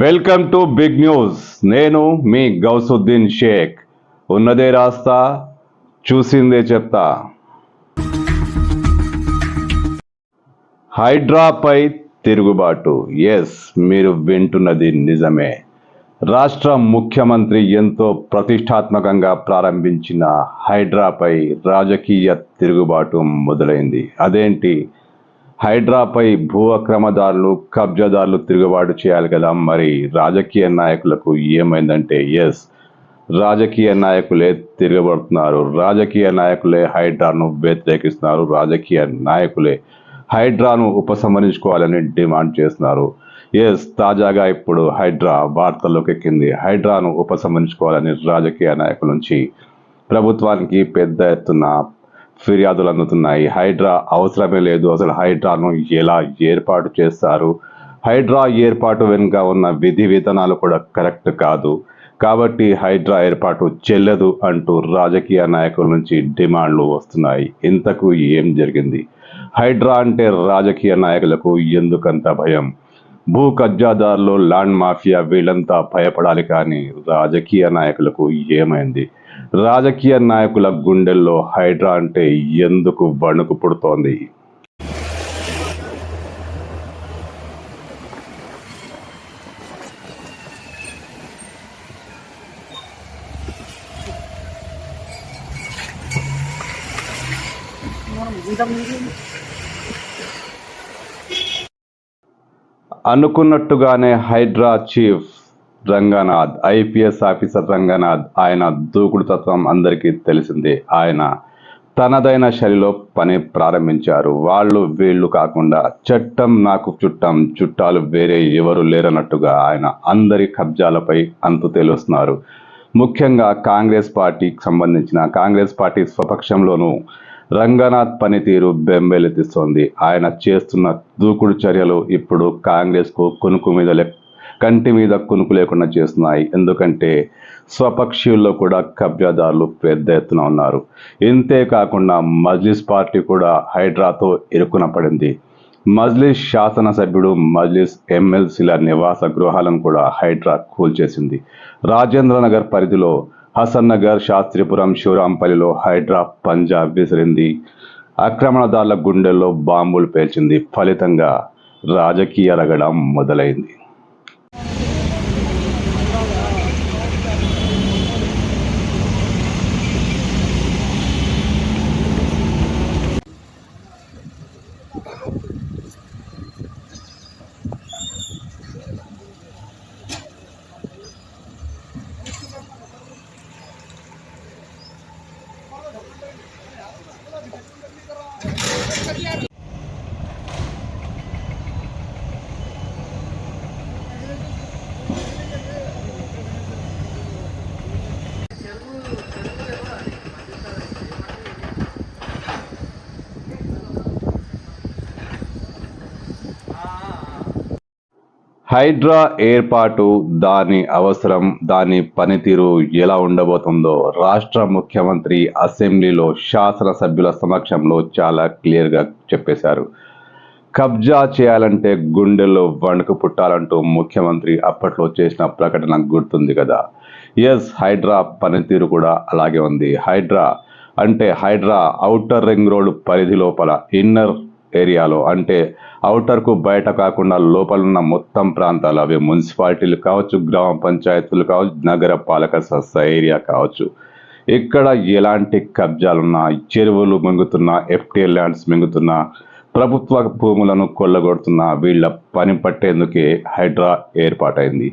Welcome to big news. నేను మీ గౌసుద్దీన్ షేక్. ఉన్నదే రాస్తా చూసిందే చెప్తా. హైడ్రాపై తిరుగుబాటు. ఎస్ మీరు వింటున్నది నిజమే. రాష్ట్ర ముఖ్యమంత్రి ఎంతో ప్రతిష్టాత్మకంగా ప్రారంభించిన హైడ్రాపై రాజకీయ తిరుగుబాటు మొదలైంది. అదేంటి? హైడ్రాపై భూ అక్రమదారులు కబ్జాదారులు తిరుగుబాటు చేయాలి కదా మరి? రాజకీయ నాయకులకు ఏమైందంటే ఎస్ రాజకీయ నాయకులే తిరగబడుతున్నారు. రాజకీయ నాయకులే హైడ్రాను వ్యతిరేకిస్తున్నారు. రాజకీయ నాయకులే హైడ్రాను ఉపసంహరించుకోవాలని డిమాండ్ చేస్తున్నారు. ఎస్ తాజాగా ఇప్పుడు హైడ్రా వార్తల్లోకి ఎక్కింది. హైడ్రాను ఉపసంహరించుకోవాలని రాజకీయ నాయకుల నుంచి ప్రభుత్వానికి పెద్ద ఎత్తున ఫిర్యాదులు అందుతున్నాయి. హైడ్రా అవసరమే లేదు. అసలు హైడ్రాను ఎలా ఏర్పాటు చేస్తారు? హైడ్రా ఏర్పాటు వెనుక ఉన్న విధి విధానాలు కూడా కరెక్ట్ కాదు. కాబట్టి హైడ్రా ఏర్పాటు చెల్లదు అంటూ రాజకీయ నాయకుల నుంచి డిమాండ్లు వస్తున్నాయి. ఇంతకు ఏం జరిగింది? హైడ్రా అంటే రాజకీయ నాయకులకు ఎందుకంత భయం? భూ కబ్జాదారులు ల్యాండ్ మాఫియా వీళ్ళంతా భయపడాలి కానీ రాజకీయ నాయకులకు ఏమైంది? రాజకీయ నాయకుల గుండెల్లో హైడ్రా అంటే ఎందుకు వణుకు పుడుతోంది? అనుకున్నట్టుగానే Hydraa chief Ranganath IPS officer Ranganath ఆయన దూకుడు తత్వం అందరికీ తెలిసిందే. ఆయన తనదైన శైలిలో పని ప్రారంభించారు. వాళ్ళు వీళ్ళు కాకుండా చట్టం నాకు చుట్టం చుట్టాలు వేరే ఎవరు లేరన్నట్టుగా ఆయన అందరి కబ్జాలపై అంతు తేలుస్తున్నారు. ముఖ్యంగా కాంగ్రెస్ పార్టీకి సంబంధించిన కాంగ్రెస్ పార్టీ స్వపక్షంలోనూ రంగనాథ్ పనితీరు బెంబేలెత్తిస్తోంది. ఆయన చేస్తున్న దూకుడు చర్యలు ఇప్పుడు కాంగ్రెస్కు కొనుకు మీద లెక్ కంటి మీద కునుకు లేకుండా చేస్తున్నాయి. ఎందుకంటే స్వపక్షీయుల్లో కూడా కబ్జాదారులు పెద్ద ఎత్తున ఉన్నారు. ఇంతే కాకుండా మజ్లిస్ పార్టీ కూడా హైడ్రాతో ఇరుకున పడింది. మజ్లిస్ శాసనసభ్యుడు మజ్లిస్ ఎమ్మెల్సీల నివాస గృహాలను కూడా హైడ్రా కూల్చేసింది. రాజేంద్ర నగర్ పరిధిలో హసన్ నగర్ శాస్త్రిపురం శివరాంపల్లిలో హైడ్రా పంజాబ్ విసిరింది. ఆక్రమణదారుల గుండెల్లో బాంబులు పేల్చింది. ఫలితంగా రాజకీయ రగడం మొదలైంది. Kalian హైడ్రా ఏర్పాటు దాని అవసరం దాని పనితీరు ఎలా ఉండబోతుందో రాష్ట్ర ముఖ్యమంత్రి అసెంబ్లీలో శాసనసభ్యుల సమక్షంలో చాలా క్లియర్గా చెప్పేశారు. కబ్జా చేయాలంటే గుండెల్లో వణుకు పుట్టాలంటూ ముఖ్యమంత్రి అప్పట్లో చేసిన ప్రకటన గుర్తుంది కదా. ఎస్ హైడ్రా పనితీరు కూడా అలాగే ఉంది. హైడ్రా అంటే హైడ్రా ఔటర్ రింగ్ రోడ్ పరిధి లోపల ఇన్నర్ ఏరియాలో. అంటే అవుటర్కు బయట కాకుండా లోపలున్న మొత్తం ప్రాంతాలు. అవి మున్సిపాలిటీలు కావచ్చు గ్రామ పంచాయతీలు కావచ్చు నగర పాలక సంస్థ ఏరియా కావచ్చు. ఇక్కడ ఎలాంటి కబ్జాలున్నా చెరువులు మింగుతున్నా ఎఫ్టీఎల్ ల్యాండ్స్ మింగుతున్నా ప్రభుత్వ భూములను కొల్లగొడుతున్న వీళ్ళ పని పట్టేందుకే హైడ్రా ఏర్పాటైంది.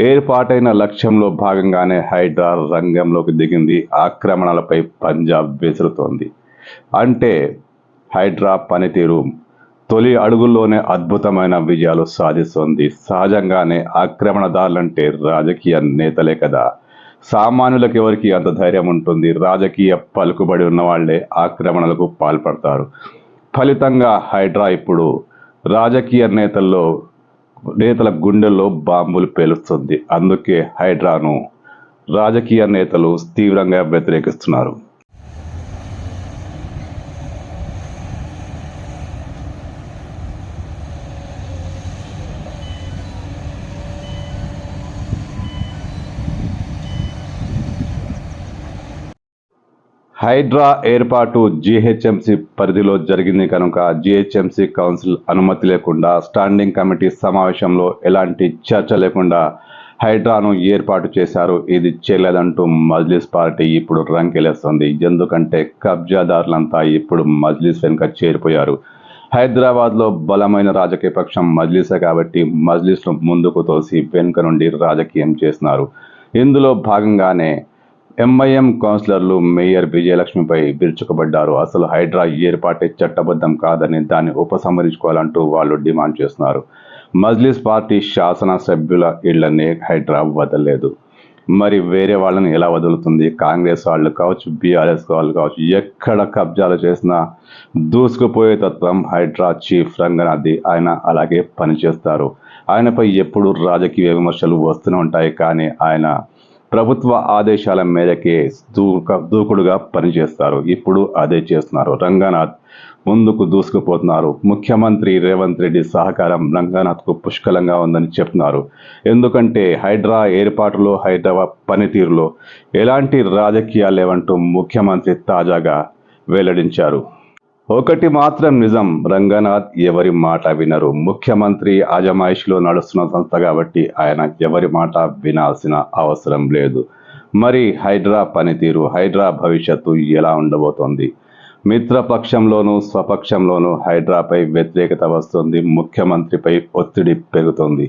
ఏర్పాటైన లక్ష్యంలో భాగంగానే హైడ్రా రంగంలోకి దిగింది. ఆక్రమణలపై పంజాబ్ విసురుతోంది. అంటే హైడ్రా పనితీరు తొలి అడుగుల్లోనే అద్భుతమైన విజయాలు సాధిస్తోంది. సహజంగానే ఆక్రమణదారులంటే రాజకీయ నేతలే కదా. సామాన్యులకు ఎవరికి అంత ధైర్యం ఉంటుంది. రాజకీయ పలుకుబడి ఉన్న వాళ్ళే ఆక్రమణలకు పాల్పడతారు. ఫలితంగా హైడ్రా ఇప్పుడు రాజకీయ నేతల్లో నేతల గుండెల్లో బాంబులు పేలుస్తుంది. అందుకే హైడ్రాను రాజకీయ నేతలు తీవ్రంగా వ్యతిరేకిస్తున్నారు. హైడ్రా ఏర్పాటు జీహెచ్ఎంసీ పరిధిలో జరిగింది కనుక జీహెచ్ఎంసీ కౌన్సిల్ అనుమతి లేకుండా స్టాండింగ్ కమిటీ సమావేశంలో ఎలాంటి చర్చ లేకుండా హైడ్రాను ఏర్పాటు చేశారు. ఇది చేయలేదంటూ మజ్లిస్ పార్టీ ఇప్పుడు రంకెలేస్తుంది. ఎందుకంటే కబ్జాదారులంతా ఇప్పుడు మజ్లిస్ వెనుక చేరిపోయారు. హైదరాబాద్లో బలమైన రాజకీయ పక్షం మజ్లిసే కాబట్టి మజ్లిస్ను ముందుకు తోసి వెనుక నుండి రాజకీయం చేస్తున్నారు. ఇందులో భాగంగానే ఎంఐఎం కౌన్సిలర్లు మేయర్ విజయలక్ష్మిపై విరుచుకుపడ్డారు. అసలు హైడ్రా ఏర్పాటే చట్టబద్ధం కాదని దాన్ని ఉపసంహరించుకోవాలంటూ వాళ్ళు డిమాండ్ చేస్తున్నారు. మజ్లిస్ పార్టీ శాసన సభ్యుల ఇళ్ళనే హైడ్రా వదలలేదు. మరి వేరే వాళ్ళని ఎలా వదులుతుంది? కాంగ్రెస్ వాళ్ళు కావచ్చు బీఆర్ఎస్ వాళ్ళు కావచ్చు ఎక్కడ కబ్జాలు చేసినా దూసుకుపోయే తత్వం హైడ్రా చీఫ్ రంగనాథి ఆయన అలాగే పనిచేస్తారు. ఆయనపై ఎప్పుడు రాజకీయ విమర్శలు వస్తూనే ఉంటాయి. కానీ ఆయన ప్రభుత్వ ఆదేశాల మేరకే దూక దూకుడుగా పనిచేస్తారు. ఇప్పుడు అదే చేస్తున్నారు. రంగనాథ్ ముందుకు దూసుకుపోతున్నారు. ముఖ్యమంత్రి రేవంత్ రెడ్డి సహకారం రంగనాథ్కు పుష్కలంగా ఉందని చెప్తున్నారు. ఎందుకంటే హైడ్రా ఏర్పాటులో హైదరాబాద్ పనితీరులో ఎలాంటి రాజకీయాలు లేవంటూ ముఖ్యమంత్రి తాజాగా వెల్లడించారు. ఒకటి మాత్రం నిజం రంగనాథ్ ఎవరి మాట వినరు. ముఖ్యమంత్రి అజమాయిషిలో నడుస్తున్న సంస్థ కాబట్టి ఆయన ఎవరి మాట వినాల్సిన అవసరం లేదు. మరి హైడ్రా పనితీరు హైడ్రా భవిష్యత్తు ఎలా ఉండబోతోంది? మిత్రపక్షంలోనూ స్వపక్షంలోనూ హైడ్రాపై వ్యతిరేకత వస్తుంది ముఖ్యమంత్రిపై ఒత్తిడి పెరుగుతుంది.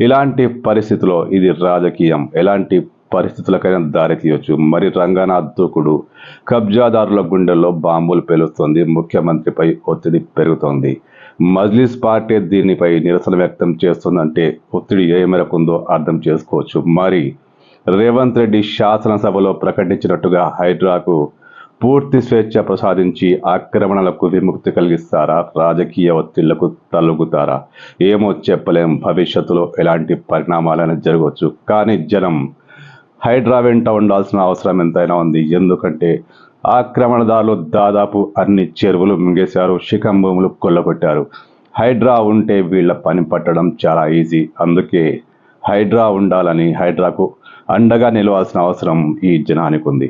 ఇలాంటి పరిస్థితిలో ఇది రాజకీయం. ఎలాంటి పరిస్థితులకైనా దారి తీయొచ్చు. మరి రంగనాథ్ దూకుడు కబ్జాదారుల గుండెల్లో బాంబులు పేలుస్తోంది. ముఖ్యమంత్రిపై ఒత్తిడి పెరుగుతోంది. మజ్లిస్ పార్టీ దీనిపై నిరసన వ్యక్తం చేస్తుందంటే ఒత్తిడి ఏ మేరకు ఉందో అర్థం చేసుకోవచ్చు. మరి రేవంత్ రెడ్డి శాసనసభలో ప్రకటించినట్టుగా హైడ్రాకు పూర్తి స్వేచ్ఛ ప్రసాదించి ఆక్రమణలకు విముక్తి కలిగిస్తారా? రాజకీయ ఒత్తిళ్ళకు తలుగుతారా ఏమో చెప్పలేం. భవిష్యత్తులో ఎలాంటి పరిణామాలైనా జరగవచ్చు. కానీ జనం హైడ్రా వెంట ఉండాల్సిన అవసరం ఎంతైనా ఉంది. ఎందుకంటే ఆక్రమణదారులు దాదాపు అన్ని చెరువులు మింగేశారు శిఖం భూములు కొల్లగొట్టారు. హైడ్రా ఉంటే వీళ్ళ పని పట్టడం చాలా ఈజీ. అందుకే హైడ్రా ఉండాలని హైడ్రాకు అండగా నిలవాల్సిన అవసరం ఈ జనానికి ఉంది